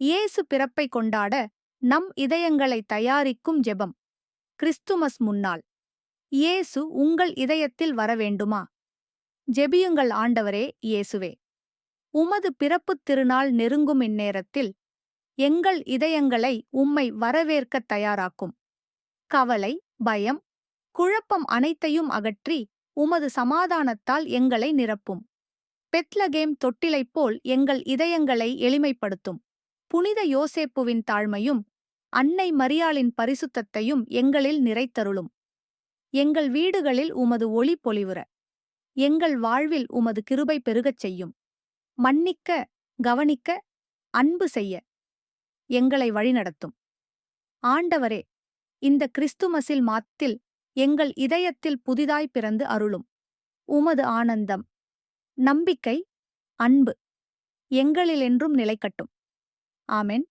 இயேசு பிறப்பை கொண்டாட நம் இதயங்களை தயாரிக்கும் ஜெபம். கிறிஸ்துமஸ் முன்னாள் இயேசு உங்கள் இதயத்தில் வர வேண்டுமா ஜெபியுங்கள் ஆண்டவரே இயேசுவே. உமது பிறப்புத் திருநாள் நெருங்கும் இந்நேரத்தில் எங்கள் இதயங்களை உம்மை வரவேற்கத் தயாராக்கும். கவலை பயம் குழப்பம் அனைத்தையும் அகற்றி உமது சமாதானத்தால் எங்களை நிரப்பும். பெத்லகேம் தொட்டிலைப் போல் எங்கள் இதயங்களை எளிமைப்படுத்தும். புனித யோசேப்புவின் தாழ்மையும் அன்னை மரியாளின் பரிசுத்தத்தையும் எங்களில் நிறைத்தருளும். எங்கள் வீடுகளில் உமது ஒளி பொலிவுற. எங்கள் வாழ்வில் உமது கிருபை பெருகச் செய்யும். மன்னிக்க கவனிக்க அன்பு செய்ய எங்களை வழிநடத்தும். ஆண்டவரே இந்த கிறிஸ்துமஸில் மாத்தில் எங்கள் இதயத்தில் புதிதாய் பிறந்து அருளும். உமது ஆனந்தம் நம்பிக்கை அன்பு எங்களிலென்றும் நிலைக்கட்டும். ఆమెన్